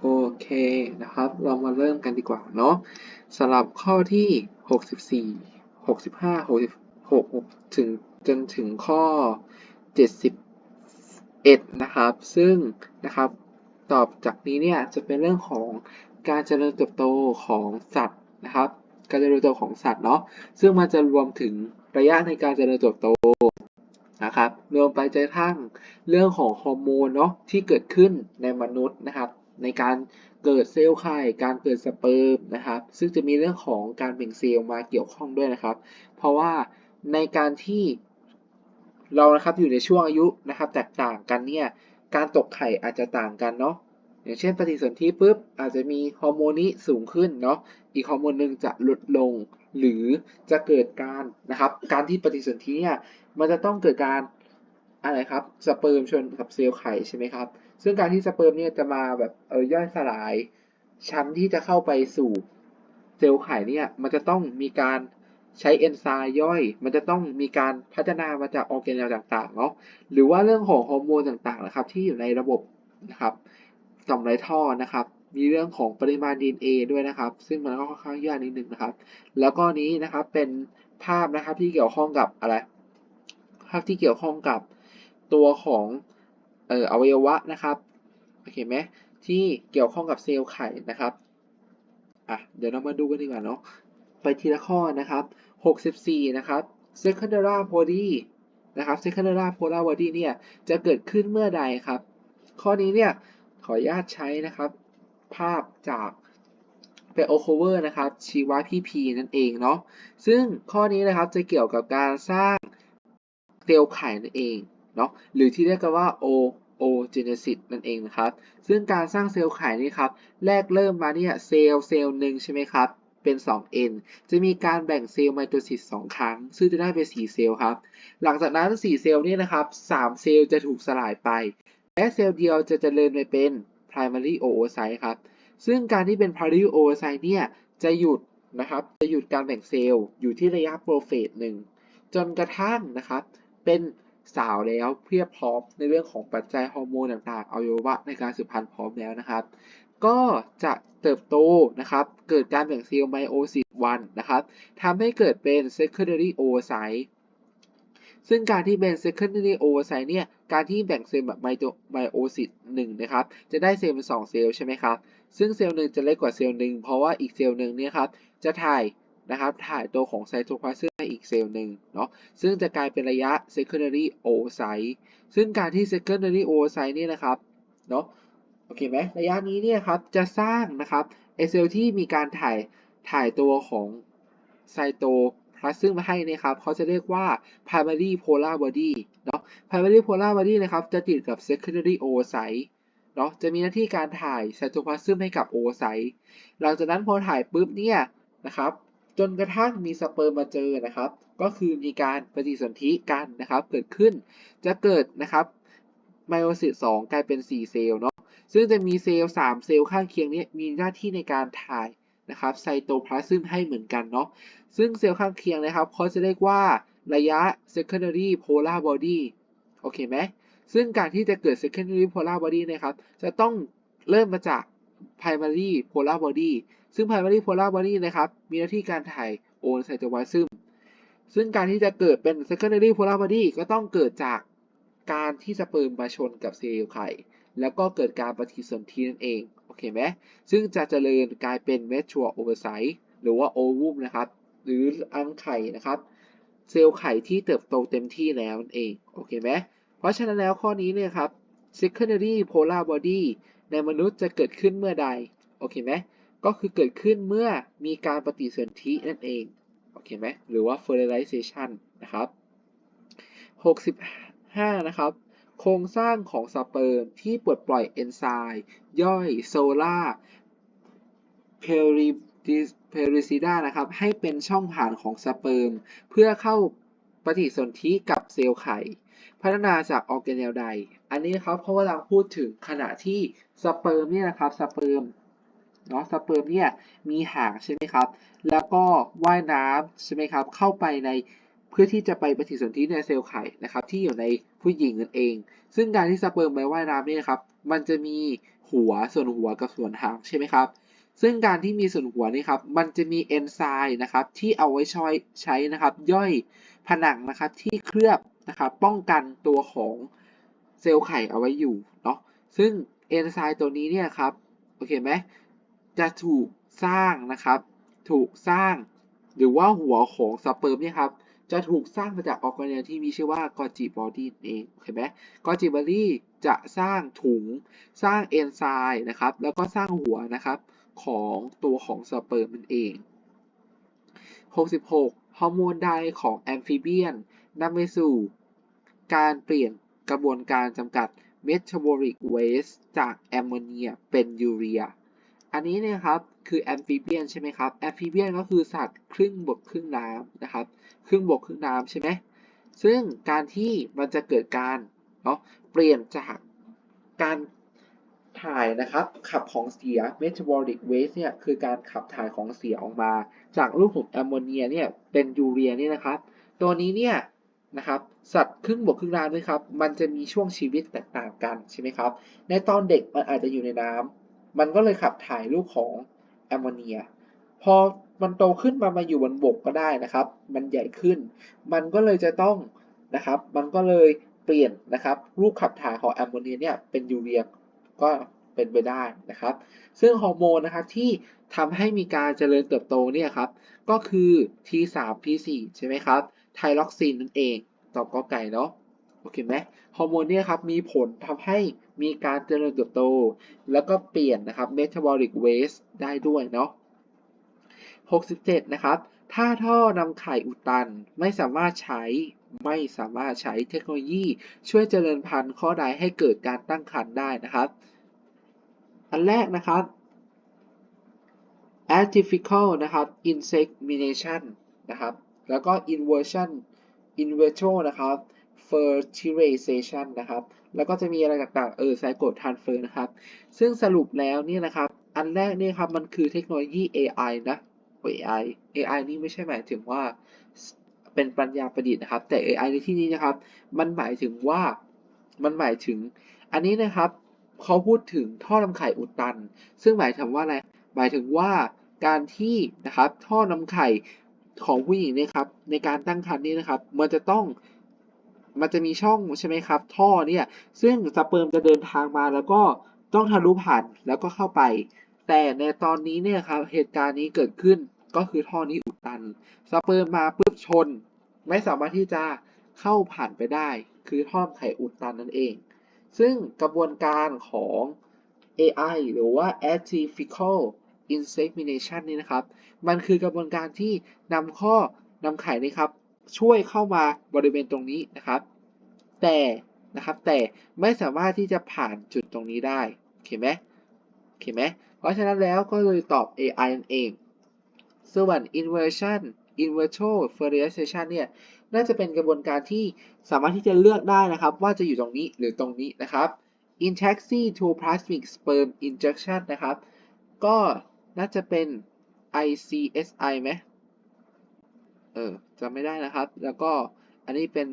โอเคนะครับ เรามาเริ่มกันดีกว่าเนาะสำหรับข้อที่ 64 65 66 ถึงจนถึงข้อ 71 นะครับ ซึ่งนะครับตอบจากนี้เนี่ยจะเป็นเรื่องของการเจริญเติบโตของสัตว์นะครับ การเจริญเติบโตของสัตว์เนาะซึ่งมันจะรวมถึงระยะในการเจริญเติบโต นะครับ รวมไปจนกระทั่งเรื่องของฮอร์โมนเนาะที่เกิดขึ้นในมนุษย์นะครับ ในการเกิดเซลล์ไข่การเกิดสเปิร์มนะครับ ซึ่งจะมีเรื่องของการแบ่งเซลล์มาเกี่ยวข้องด้วยนะครับ เพราะว่าในการที่เรานะครับอยู่ในช่วงอายุนะครับ แตกต่างกันเนี่ยการตกไข่อาจจะต่างกันเนาะอย่างเช่นปฏิสนธิปุ๊บอาจจะมีฮอร์โมนนี้สูงขึ้นเนาะอีกฮอร์โมนหนึ่งจะลดลง หรือจะเกิดการนะครับ การที่ปฏิสนธิเนี่ยมันจะต้องเกิดการอะไรครับสเปิร์มชนกับเซลล์ไข่ใช่ไหมครับ ซึ่งการที่สเปิร์มเนี่ยจะมาแบบเออย่อยสลาย ชั้นที่จะเข้าไปสู่เซลล์ไข่เนี่ยมันจะต้องมีการใช้เอนไซม์ย่อย มันจะต้องมีการพัฒนามาจากออร์แกเนลต่างๆเนาะหรือว่าเรื่องของฮอร์โมนต่างๆนะครับที่อยู่ในระบบนะครับต่อมไรท่อนะครับ มีเรื่องของปริมาณ DNA ด้วยนะครับ ซึ่งมันก็ค่อนข้างยากนิดนึงนะครับ แล้วก็นี้นะครับเป็นภาพนะครับที่เกี่ยวข้องกับอะไร ภาพที่เกี่ยวข้องกับตัวของเอ่ออวัยวะนะครับโอเคไหมที่เกี่ยวข้องกับเซลล์ไข่นะครับอะเดี๋ยวเรามาดูกันดีกว่าเนาะไปทีละข้อนะครับ 64 นะครับ secondary body นะครับ secondary polar body เนี่ยจะเกิดขึ้นเมื่อใดครับ ข้อนี้เนี่ยขออนุญาตใช้นะครับ ภาพจากเปโอโคเวอร์นะครับชีวะพีพีนั่นเองเนาะซึ่งข้อนี้นะครับจะเกี่ยวกับการสร้างเซลล์ไข่นั่นเองเนาะหรือที่เรียกกันว่า O O genesis นั่นเองนะครับ ซึ่งการสร้างเซลล์ไข่นี่ครับแรกเริ่มมาเนี่ยเซลล์เซลล์หนึ่งใช่ไหมครับเป็น 2n จะมีการแบ่งเซลล์ไมโทซิส2ครั้ง ซึ่งจะได้เป็น 4 เซลล์ครับ หลังจากนั้น 4 เซลล์นี่นะครับ 3 เซลล์จะถูกสลายไป และเซลล์เดียวจะเจริญไปเป็น primary oocyte ครับ ซึ่งการที่เป็น primary oocyte เนี่ย จะหยุดนะครับ จะหยุดการแบ่งเซลล์อยู่ที่ระยะโปรเฟสหนึ่ง จนกระทั่งนะครับ เป็นสาวแล้วเพียบพร้อมในเรื่องของปัจจัยฮอร์โมนต่างๆอวัยวะในการสืบพันธุ์พร้อมแล้วนะครับ ก็จะเติบโตนะครับ เกิดการแบ่งเซลล์ไมโอซิส1นะครับทำให้เกิดเป็น secondary oocyte ซึ่งการที่เป็น secondary oocyte เนี่ย การที่แบ่งเซลล์แบบไมโตไมโอซิส1นะครับ จะได้เซลล์เป็น2เซลล์ใช่ไหมครับ ซึ่งเซลล์หนึ่งจะเล็กกว่าเซลล์หนึ่งเพราะว่าอีกเซลล์หนึ่งเนี่ยครับ จะถ่ายนะครับถ่ายตัวของไซโตพลาซึมให้อีกเซลล์หนึ่งเนาะซึ่งจะกลายเป็นระยะ secondary oocyte ซึ่งการที่ secondary oocyte เนี่ยนะครับเนาะโอเคไหมระยะนี้เนี่ยครับจะสร้างนะครับไอเซลล์ที่มีการถ่ายถ่ายตัวของไซโต พลาซึมมาให้เนะครับเขาจะเรียกว่า primary polar body เนาะ primary polar body นะครับจะติดกับ secondary oocyte เนาะจะมีหน้าที่การถ่ายไซโตพลาซึมให้กับ oocyte หลังจากนั้นพอถ่ายปุ๊บเนี่ยนะครับจนกระทั่งมีสเปิร์มมาเจอนะครับ ก็คือมีการปฏิสนธิกันนะครับเกิดขึ้น จะเกิดนะครับไมโอซิส2กลายเป็น 4 เซลล์เนาะซึ่งจะมีเซลล์ 3 เซลล์ข้างเคียงนี้มีหน้าที่ในการถ่าย นะครับไซโตพลาซึมให้เหมือนกันเนาะซึ่งเซลล์ข้างเคียงนะครับเขาจะเรียกว่าระยะ secondary polar body โอเคไหมซึ่งการที่จะเกิด secondary polar body นะครับจะต้องเริ่มมาจาก primary polar body ซึ่ง primary polar body นะครับมีหน้าที่การถ่ายโอนไซโตพลาซึมซึ่งการที่จะเกิดเป็น secondary polar body ก็ต้องเกิดจากการที่สเปิร์มมาชนกับเซลล์ไข่ แล้วก็เกิดการปฏิสนธินั่นเอง อเคไหมซึ่งจะเจริญกลายเป็น mature oocyte หรือว่า ovum นะครับ หรืออังไข่นะครับ เซลล์ไข่ที่เติบโตเต็มที่แล้วนั่นเองโอเคไหมเพราะฉะนั้นแล้วข้อนี้เนี่ยครับ secondary polar body ในมนุษย์จะเกิดขึ้นเมื่อใดโอเคไหมก็คือเกิดขึ้นเมื่อมีการปฏิสนธินั่นเองโอเคไหมหรือว่า fertilization นะครับ65 นะครับ โครงสร้างของสเปิร์มที่ปลดปล่อยเอนไซม์ย่อยโซล่าเพริเพริซิดานะครับให้เป็นช่องผ่านของสเปิร์มเพื่อเข้าปฏิสนธิกับเซลล์ไข่ พัฒนาจากออร์แกเนลใดอันนี้ครับเพราะว่าเราพูดถึงขณะที่สเปิร์มเนี่ยนะครับสเปิร์มเนาะสเปิร์มเนี่ยมีหางใช่ไหมครับ แล้วก็ว่ายน้ำใช่ไหมครับ เข้าไปใน เพื่อที่จะไปปฏิสนธิในเซลล์ไข่นะครับที่อยู่ในผู้หญิงนั่นเอง ซึ่งการที่สเปิร์มไปว่ายน้ำนี่นะครับมันจะมีหัวส่วนหัวกับส่วนหางใช่ไหมครับ ซึ่งการที่มีส่วนหัวนี่ครับมันจะมีเอนไซม์นะครับที่เอาไว้ใช้ใช้นะครับย่อยผนังนะครับที่เคลือบนะครับป้องกันตัวของเซลล์ไข่เอาไว้อยู่เนาะซึ่งเอนไซม์ตัวนี้เนี่ยครับโอเคไหมจะถูกสร้างนะครับ ถูกสร้าง หรือว่าหัวของสเปิร์มเนี่ยครับ จะถูกสร้างมาจากออร์แกเนลที่มีชื่อว่ากอจิบอดี้เองเห็นไหมกอจิบอดี้จะสร้างถุงสร้างเอนไซม์นะครับ แล้วก็สร้างหัวนะครับของตัวของสเปิร์มนั่นเอง 66 ฮอร์โมนใดของแอมฟิเบียนนำไปสู่การเปลี่ยนกระบวนการจำกัดเมตาบอลิกเวสจากแอมโมเนียเป็นยูเรีย อันนี้เนี่ยครับคือแอมฟิเบียนใช่ไหมครับแอมฟิเบียนก็คือสัตว์ครึ่งบกครึ่งน้ำนะครับ ครึ่งบกครึ่งน้ำใช่ไหมซึ่งการที่มันจะเกิดการเนาะเปลี่ยนจากการถ่ายนะครับ ขับของเสีย metabolic waste เนี่ยคือการขับถ่ายของเสียออกมา จากรูปของแอมโมเนียเนี่ยเป็นยูเรียเนี่ยนะครับ ตัวนี้เนี่ยนะครับสัตว์ครึ่งบกครึ่งน้ำนะครับ มันจะมีช่วงชีวิตแตกต่างกันใช่ไหมครับ ในตอนเด็กมันอาจจะอยู่ในน้ำ มันก็เลยขับถ่ายรูปของแอมโมเนีย พอมันโตขึ้นมามาอยู่บนบกก็ได้นะครับ มันใหญ่ขึ้น มันก็เลยจะต้องนะครับ มันก็เลยเปลี่ยนนะครับ รูปขับถ่ายของแอมโมเนียเนี่ยเป็นยูเรียก็เป็นไปได้นะครับ ซึ่งฮอร์โมนนะครับที่ทำให้มีการเจริญเติบโตเนี่ยครับ ก็คือ T3 T4 ใช่ไหมครับ ไทรอกซินนั่นเอง ตอบกอไก่เนาะ โอเคไหมฮอร์โมนเนี่ยครับมีผลทำให้มีการเจริญเติบโต แล้วก็เปลี่ยนนะครับ metabolic waste ได้ด้วยเนาะ67 นะครับ ถ้าท่อนำไข่อุดตันไม่สามารถใช้ไม่สามารถใช้เทคโนโลยีช่วยเจริญพันธุ์ข้อใดให้เกิดการตั้งครรภ์ได้นะครับ อันแรกนะครับ artificial นะครับ insemination นะครับ แล้วก็ inversion in vitro นะครับ fertilization นะครับ แล้วก็จะมีอะไรต่างๆ เออ zygote transfer นะครับ ซึ่งสรุปแล้วเนี่ยนะครับ อันแรกเนี่ยครับ มันคือเทคโนโลยี AI นะ AI AI นี่ไม่ใช่หมายถึงว่าเป็นปัญญาประดิษฐ์นะครับ แต่ AI ในที่นี้นะครับ มันหมายถึงว่า มันหมายถึง อันนี้นะครับ เขาพูดถึงท่อนำไข่อุดตัน ซึ่งหมายถึงว่าอะไร หมายถึงว่าการที่นะครับ ท่อนำไข่ของผู้หญิงเนี่ยครับ ในการตั้งครรภ์นี่นะครับ มันจะต้อง มันจะมีช่องใช่ไหมครับ ท่อเนี่ยซึ่งสเปิร์มจะเดินทางมาแล้วก็ต้องทะลุผ่านแล้วก็เข้าไป แต่ในตอนนี้เนี่ยครับเหตุการณ์นี้เกิดขึ้นก็คือท่อนี้อุดตัน สเปิร์มมาปุ๊บชน ไม่สามารถที่จะเข้าผ่านไปได้ คือท่อไข่อุดตันนั่นเอง ซึ่งกระบวนการของ AI หรือว่า artificial insemination นี่นะครับ มันคือกระบวนการที่นำข้อนำไข่นี่ครับ ช่วยเข้ามาบริเวณตรงนี้นะครับ แต่นะครับแต่ไม่สามารถที่จะผ่านจุดตรงนี้ได้โอเคไหมโอเคไหมเพราะฉะนั้นแล้วก็เลยตอบ AI นั่นเอง ส่วน inversion inverto fertilization เนี่ยน่าจะเป็นกระบวนการที่สามารถที่จะเลือกได้นะครับ ว่าจะอยู่ตรงนี้หรือตรงนี้นะครับ in taxi to plasmic sperm injection นะครับ ก็น่าจะเป็น ICSI ไหม เออจำไม่ได้นะครับ แล้วก็อันนี้เป็น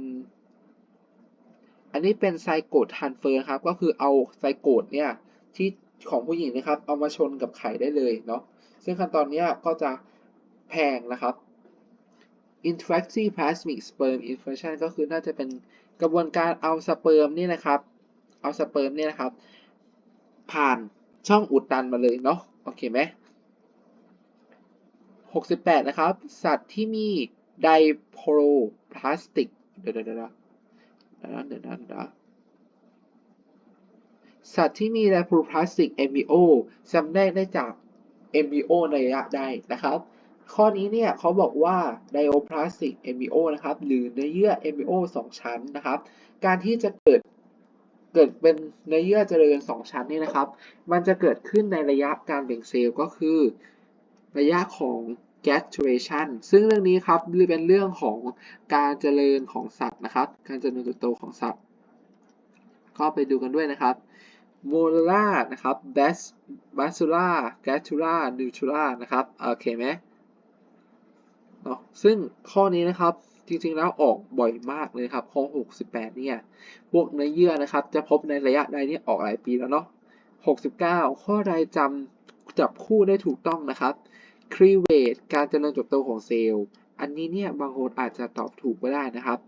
อันนี้เป็นไซโกดทันเฟอร์ครับ ก็คือเอาไซโกดเนี่ยที่ของผู้หญิงนะครับ เอามาชนกับไข่ได้เลยเนาะ ซึ่งขั้นตอนนี้ก็จะแพงนะครับ interactive plasmic sperm infusion ก็คือน่าจะเป็นกระบวนการเอาสเปิร์มนี่นะครับ เอาสเปิร์มเนี่ยนะครับ ผ่านช่องอุดตันมาเลยเนาะ โอเคไหม 68 นะครับ สัตว์ที่มีไดโพรพลาสติกเดี๋ยวเดี๋ยวเดี๋ยวเดี๋ยวเดี๋ยวสัตว์ที่มีไดโพรพลาสติก MBO จำแนกได้จาก MBO ในระยะใดนะครับ ข้อนี้เนี่ยเขาบอกว่า dioplastic MBO นะครับ หรือเนื้อเยื่อ MBO 2 ชั้นนะครับ การที่จะเกิดเกิดเป็นเนื้อเยื่อเจริญ 2 ชั้นนี่นะครับ มันจะเกิดขึ้นในระยะการแบ่งเซลล์ก็คือ ระยะของ gaturation ซึ่งเรื่องนี้ครับเป็นเรื่องของการเจริญของสัตว์นะครับ การเจริญเติบโตของสัตว์ ก็ไปดูกันด้วยนะครับโมลาร่านะครับ b a s b a s u l a g a t u l a n e u t r a นะครับโอเคไหมเนาะซึ่งข้อนี้นะครับจริงๆแล้วออกบ่อยมากเลยครับข้อ68 เนี่ย พวกเนื้อเยื่อนะครับ จะพบในระยะใดนี่ออกหลายปีแล้วเนาะ69 ข้อใดจำจับคู่ได้ถูกต้องนะครับ cleavage การเจริญเติบโตของเซลล์ อันนี้เนี่ยบางคนอาจจะตอบถูกก็ได้นะครับ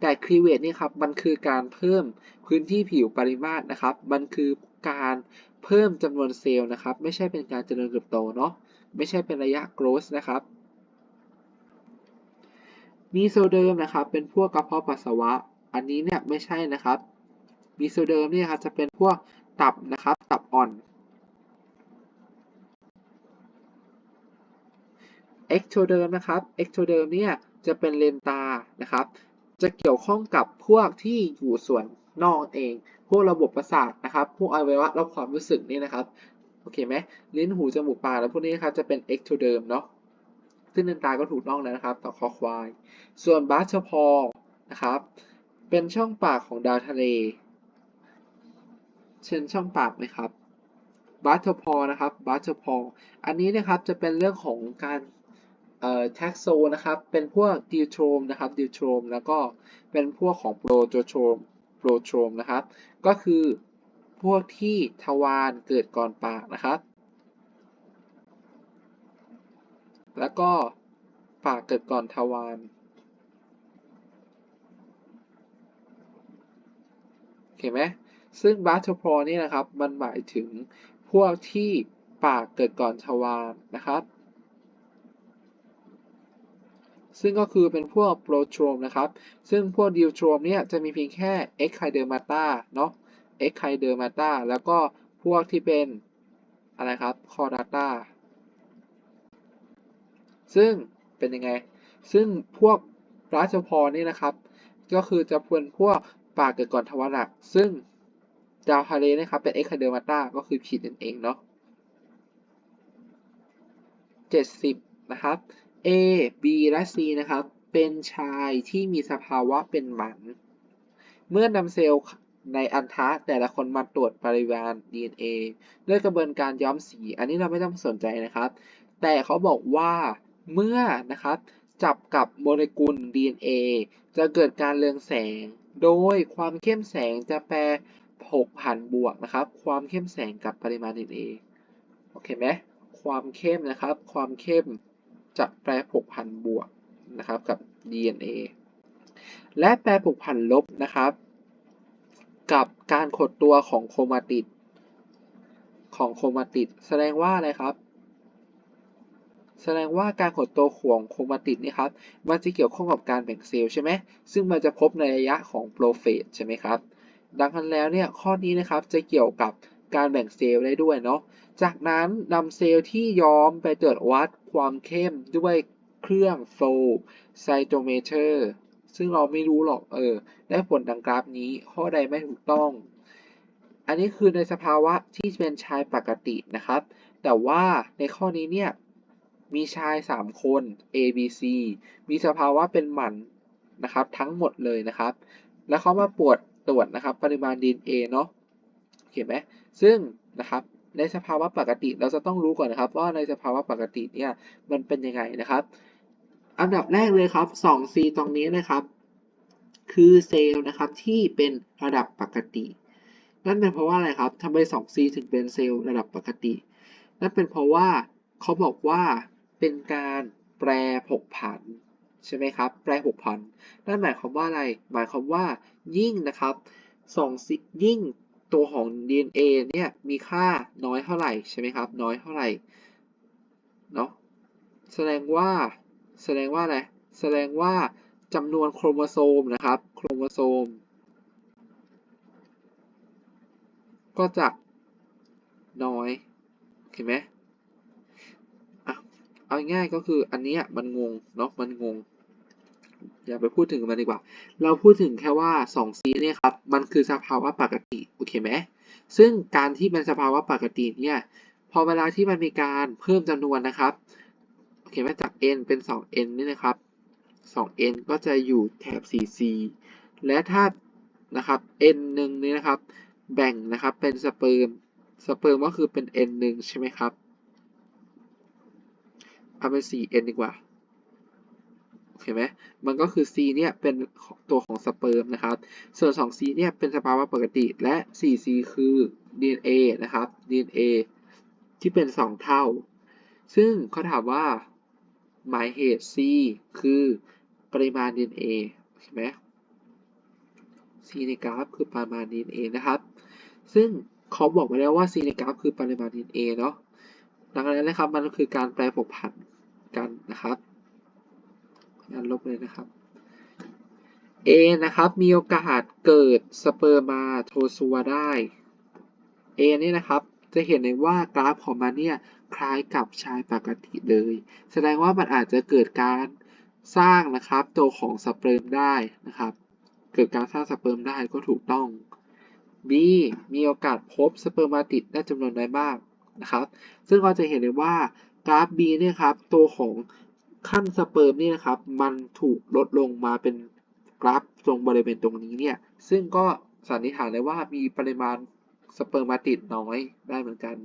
แต่ cleavage นี่ครับมันคือการเพิ่มพื้นที่ผิวปริมาตรนะครับ มันคือการเพิ่มจำนวนเซลล์นะครับ ไม่ใช่เป็นการเจริญเติบโตเนาะ ไม่ใช่เป็นระยะ growth นะครับ มีโซเดิมนะครับ เป็นพวกกระเพาะปัสสาวะ อันนี้เนี่ยไม่ใช่นะครับ มีโซเดิมเนี่ยครับจะเป็นพวกตับนะครับ ตับอ่อน เอ็กโทเดิมนะครับเอ็กโทเดิมเนี่ยจะเป็นเลนตานะครับ จะเกี่ยวข้องกับพวกที่อยู่ส่วนนอกเอง พวกระบบประสาทนะครับ พวกอวัยวะรับความรู้สึกนี่นะครับ โอเคไหมลิ้นหูจมูกปากแล้วพวกนี้นะครับจะเป็นเอ็กโทเดิมเนาะซึ่งเลนตาก็ถูกต้องแล้วนะครับ ต่อคอควาย ส่วนบาสเชพอนะครับ เป็นช่องปากของดาวทะเล เช่นช่องปากไหมครับบาสเทพอนะครับบาสเทพออันนี้นะครับจะเป็นเรื่องของการ เอ่อแท็กโซนะครับ เป็นพวกดิวโทรมนะครับดิวโทรมแล้วก็เป็นพวกของโปรโตโทรมโปรโทรมนะครับ ก็คือพวกที่ทวารเกิดก่อนปากนะครับ แล้วก็ปากเกิดก่อนทวารโอเคไหมซึ่งบาสโพรนี่นะครับ มันหมายถึงพวกที่ปากเกิดก่อนทวารนะครับ ซึ่งก็คือเป็นพวกโปรโทรมนะครับ ซึ่งพวกดิวโทรมเนี่ยจะมีเพียงแค่เอ็กไคเดอร์มาตาเนาะเอ็กไคเดอร์มาตาแล้วก็พวกที่เป็นอะไรครับคอร์ดาตาซึ่งเป็นยังไง ซึ่งพวกราชพรนี่นะครับ ก็คือจะเป็นพวกปากเกิดก่อนทวารหนักซึ่งดาวทะเลนะครับ เป็นเอ็กไคเดอร์มาตาก็คือผิดนั่นเองเนาะ70 นะครับ A B และ C นะครับ เป็นชายที่มีสภาวะเป็นหมัน เมื่อนำเซลล์ในอันทะแต่ละคนมาตรวจปริมาณ DNA ด้วยกระบวนการย้อมสี อันนี้เราไม่ต้องสนใจนะครับ แต่เขาบอกว่าเมื่อนะครับจับกับโมเลกุล DNA จะเกิดการเรืองแสง โดยความเข้มแสงจะแปรผกผันบวกนะครับ ความเข้มแสงกับปริมาณ DNA โอเคไหมความเข้มนะครับ ความเข้ม จะแปรผกผันบวกนะครับกับ DNA และแปรผกผันลบนะครับ กับการขดตัวของโครมาติดของโครมาติดแสดงว่าอะไรครับ แสดงว่าการขดตัวของโครมาติดนี่ครับมันจะเกี่ยวข้องกับการแบ่งเซลล์ใช่ไหมซึ่งมันจะพบในระยะของโปรเฟสใช่ไหมครับดังนั้นแล้วเนี่ยข้อนี้นะครับจะเกี่ยวกับการแบ่งเซลล์ได้ด้วยเนาะ จากนั้นนำเซลล์ที่ย้อมไปตรวจวัดความเข้มด้วยเครื่อง flow cytometer ซึ่งเราไม่รู้หรอกเออ ได้ผลดังกราฟนี้ข้อใดไม่ถูกต้อง อันนี้คือในสภาวะที่เป็นชายปกตินะครับ แต่ว่าในข้อนี้เนี่ย มีชาย 3 คน A B C มีสภาวะเป็นหมันนะครับ ทั้งหมดเลยนะครับ แล้วเขามาปวดตรวจนะครับ ปริมาณ DNA เนาะเห็นไหมซึ่งนะครับ ในสภาวะปกติเราจะต้องรู้ก่อนนะครับ ว่าในสภาวะปกติเนี่ยมันเป็นยังไงนะครับ อันดับแรกเลยครับ 2C ตรงนี้นะครับ คือเซลล์นะครับที่เป็นระดับปกติ นั่นเป็นเพราะว่าอะไรครับทำไม 2C ถึงเป็นเซลล์ระดับปกติ นั่นเป็นเพราะว่าเขาบอกว่าเป็นการแปรผกผันใช่ไหมครับ แปรผกผัน นั่นหมายความว่าอะไร หมายความว่ายิ่งนะครับ2 C ยิ่ง ตัวของ DNA เนี่ยมีค่าน้อยเท่าไหร่ใช่ไหมครับ น้อยเท่าไหร่เนาะแสดงว่าแสดงว่าอะไรแสดงว่าจำนวนโครโมโซมนะครับ โครโมโซม ก็จะน้อยเห็นไหมอะเอาง่ายก็คืออันนี้มันงงเนาะมันงง อย่าไปพูดถึงมันดีกว่า เราพูดถึงแค่ว่า 2C เนี่ยครับ มันคือสภาวะปกติ โอเคไหม ซึ่งการที่เป็นสภาวะปกติเนี่ย พอเวลาที่มันมีการเพิ่มจำนวนนะครับ โอเคไหมจาก n เป็น 2n นี่นะครับ 2n ก็จะอยู่แถบ 4c และถ้านะครับ n หนึ่งนี้นะครับ แบ่งนะครับ เป็นสเปิร์ม สเปิร์มก็คือเป็น n หนึ่งใช่ไหมครับ เอาเป็น 4n ดีกว่า เคเคไหมมันก็คือ C เนี่ยเป็นตัวของสเปิร์มนะครับ ส่วน 2C เนี่ยเป็นสภาวะปกติ และ 4C คือ DNA นะครับ DNA ที่เป็น 2 เท่า ซึ่งเขาถามว่าหมายเหตุ C คือปริมาณ DNA ใช่ไหม C ในกราฟคือปริมาณ DNA นะครับ ซึ่งเขาบอกไว้แล้วว่า C ในกราฟคือปริมาณ DNA เนาะดังนั้นนะครับมันคือการแปรผกผันกันนะครับ งานลบเลยนะครับ A นะครับ มีโอกาสเกิดสเปอร์มาโทซัวได้ A นี่นะครับ จะเห็นเลยว่ากราฟของมันเนี่ยคล้ายกับชายปกติเลย แสดงว่ามันอาจจะเกิดการสร้างนะครับตัวของสเปิร์มได้นะครับ เกิดการสร้างสเปิร์มได้ก็ถูกต้อง B มีโอกาสพบสเปิร์มาติดได้จำนวนน้อยมากนะครับ ซึ่งเราจะเห็นเลยว่ากราฟ B เนี่ยครับตัวของ ขั้นสเปิร์มนี่นะครับ มันถูกลดลงมาเป็นกราฟตรงบริเวณตรงนี้เนี่ย ซึ่งก็สันนิษฐานได้ว่ามีปริมาณสเปิร์มาติดน้อยได้เหมือนกัน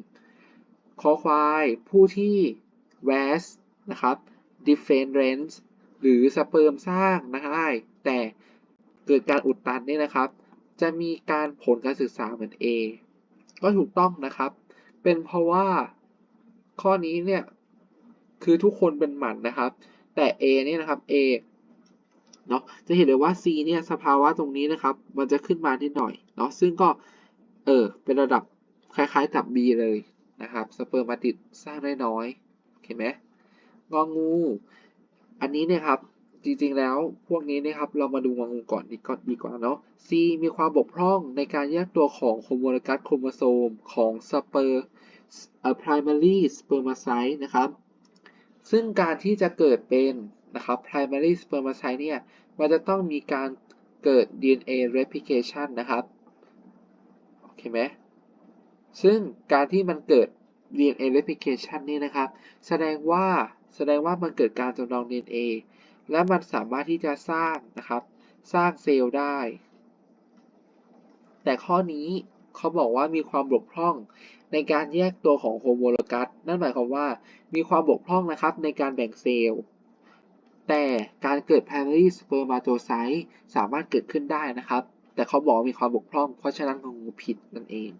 คอควายผู้ที่ VAS นะครับ difference หรือสเปิร์มสร้างได้แต่เกิดการอุดตันเนี่ยนะครับ จะมีการผลการศึกษาเหมือน A ก็ถูกต้องนะครับ เป็นเพราะว่าข้อนี้เนี่ย คือทุกคนเป็นหมันนะครับ แต่ A เนี่ยนะครับ A เนาะจะเห็นเลยว่า C เนี่ยสภาวะตรงนี้นะครับ มันจะขึ้นมานิดหน่อยเนาะซึ่งก็เออเป็นระดับคล้ายๆกับ B เลยนะครับสเปิร์มาติดสร้างได้น้อยเห็นไหมงองู อันนี้เนี่ยครับจริงๆแล้วพวกนี้นะครับเรามาดูงองูก่อนดีก่อนดีกว่าเนาะ C มีความบกพร่องในการแยกตัวของโฮโมโลกัสโครโมโซมของสเปอร์ primary spermatocyte นะครับ ซึ่งการที่จะเกิดเป็นนะครับ primary spermatocyte เนี่ย มันจะต้องมีการเกิด DNA replication นะครับ โอเคไหม ซึ่งการที่มันเกิด DNA replication นี่นะครับ แสดงว่าแสดงว่ามันเกิดการจำลอง DNA และมันสามารถที่จะสร้างนะครับ สร้างเซลล์ได้ แต่ข้อนี้ เขาบอกว่ามีความบกพร่องในการแยกตัวของโฮโมโลกัส นั่นหมายความว่ามีความบกพร่องนะครับในการแบ่งเซลล์ แต่การเกิด primary spermatocyte สามารถเกิดขึ้นได้นะครับ แต่เขาบอกมีความบกพร่อง เพราะฉะนั้นงงูผิดนั่นเอง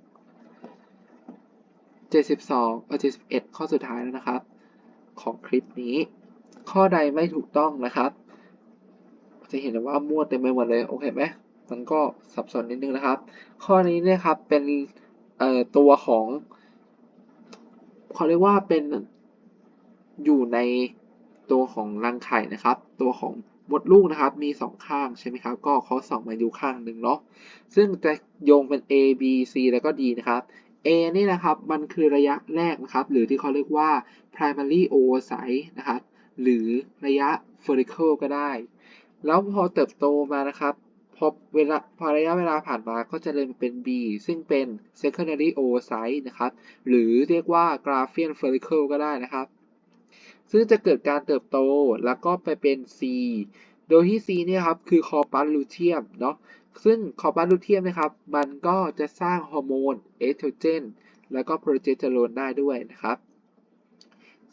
72เออ71 ข้อสุดท้ายแล้วนะครับ ของคลิปนี้ ข้อใดไม่ถูกต้องนะครับ จะเห็นว่ามั่วเต็มไปหมดเลย โอเคไหม มันก็สับสนนิดนึงนะครับ ข้อนี้เนี่ยครับเป็นตัวของเขาเรียกว่าเป็นอยู่ในตัวของรังไข่นะครับ ตัวของมดลูกนะครับมีสองข้างใช่ไหมครับ ก็เขาส่องมาดูข้างหนึ่งเนาะซึ่งจะโยงเป็น A B C แล้วก็ D นะครับ A นี่นะครับมันคือระยะแรกนะครับ หรือที่เขาเรียกว่า primary oocyte นะครับ หรือระยะ follicle ก็ได้ แล้วพอเติบโตมานะครับ พอเวลาพอระยะเวลาผ่านมาก็จะเริ่มเป็น B ซึ่งเป็น secondary oocyte นะครับ หรือเรียกว่า Graafian follicle ก็ได้นะครับ ซึ่งจะเกิดการเติบโตแล้วก็ไปเป็น C โดยที่ C เนี่ยครับคือ corpus luteum เนาะ ซึ่ง corpus luteum นะครับ มันก็จะสร้างฮอร์โมนเอสโตรเจนแล้วก็โปรเจสเตอโรนได้ด้วยนะครับ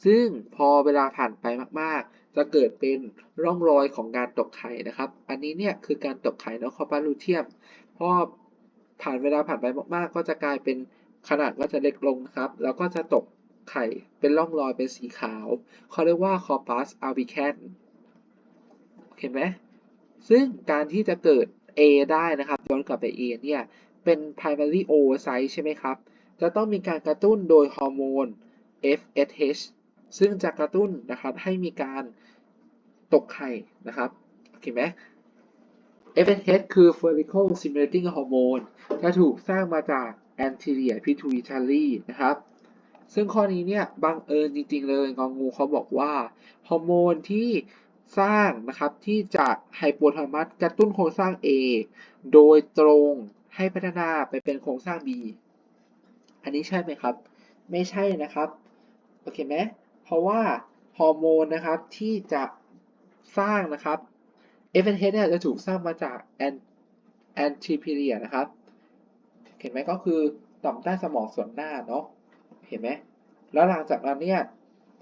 ซึ่งพอเวลาผ่านไปมากๆ จะเกิดเป็นร่องรอยของการตกไข่นะครับ อันนี้เนี่ยคือการตกไข่นาะ corpus luteum พอผ่านเวลาผ่านไปมากๆ ก็จะกลายเป็นขนาดก็จะเล็กลงนะครับ แล้วก็จะตกไข่เป็นร่องรอยเป็นสีขาวเขาเรียกว่า corpus albicans เห็นไหมซึ่งการที่จะเกิด A ได้นะครับย้อนกลับไป A เนี่ย เป็น primary oocyte ใช่ไหมครับ จะต้องมีการกระตุ้นโดยฮอร์โมน FSH ซึ่งจะกระตุ้นนะครับให้มีการ ตกไข่นะครับโอเคไหม FSH คือ follicle stimulating hormone จะถูกสร้างมาจาก anterior pituitary นะครับ ซึ่งข้อนี้เนี่ยบังเอิญจริง ๆ เลยงองงูเขาบอกว่า ฮอร์โมนที่สร้างนะครับที่จะไฮโปทามัสกระตุ้นโครงสร้าง A โดยตรงให้พัฒนาไปเป็นโครงสร้าง B อันนี้ใช่ไหมครับ ไม่ใช่นะครับ โอเคไหมเพราะว่าฮอร์โมนนะครับที่จะ สร้างนะครับ FSH เนี่ยจะถูกสร้างมาจาก anterior นะครับ เห็นไหมก็คือต่อมใต้สมองส่วนหน้าเนาะ เห็นไหม แล้วหลังจากนั้นเนี่ย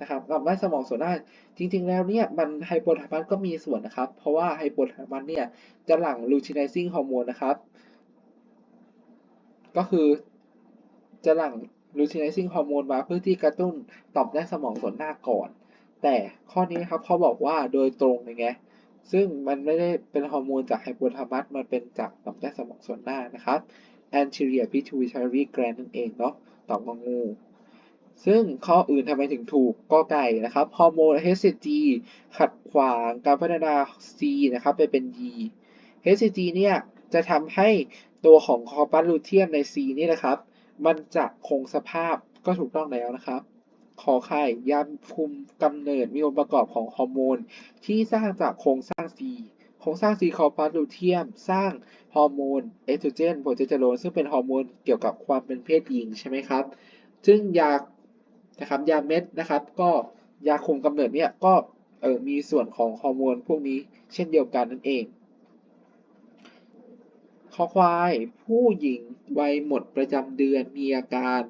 นะครับกับไม่สมองส่วนหน้า จริง ๆ แล้วเนี่ยมันไฮโปทามัสก็มีส่วนนะครับ เพราะว่าไฮโปทามัสเนี่ยจะหลั่ง luteinizing ฮอร์โมนนะครับ ก็คือจะหลั่ง luteinizing ฮอร์โมนมาเพื่อที่กระตุ้นต่อมแรกสมองส่วนหน้าก่อน แต่ข้อนี้ครับเขาบอกว่าโดยตรงเลยไง ซึ่งมันไม่ได้เป็นฮอร์โมนจากไฮโปทามัสมันเป็นจากต่อมแรกสมองส่วนหน้านะครับ anterior pituitary gland นั่นเองเนาะต่อมงองู ซึ่งข้ออื่นทำไมถึงถูกก็ไก่นะครับฮอร์โมน HCG ขัดขวางการพัฒนา C นะครับไปเป็น E HCG เนี่ยจะทำให้ตัวของคอปัสลูเทียมใน C นี่นะครับ มันจะคงสภาพก็ถูกต้องแล้วนะครับ ขอไข่ยามคุมกำเนิดมีองค์ประกอบของฮอร์โมน ที่สร้างจากโครงสร้าง C โครงสร้าง C คอปัสลูเทียม สร้างฮอร์โมนเอสโตรเจนโปรเจสเตอโรนซึ่งเป็นฮอร์โมนเกี่ยวกับความเป็นเพศหญิงใช่ไหมครับ ซึ่งยานะครับยาเม็ดนะครับ ก็ยาคุมกำเนิดเนี่ยก็เออมีส่วนของฮอร์โมนพวกนี้เช่นเดียวกันนั่นเองคอควายผู้หญิงวัยหมดประจำเดือนมีอาการ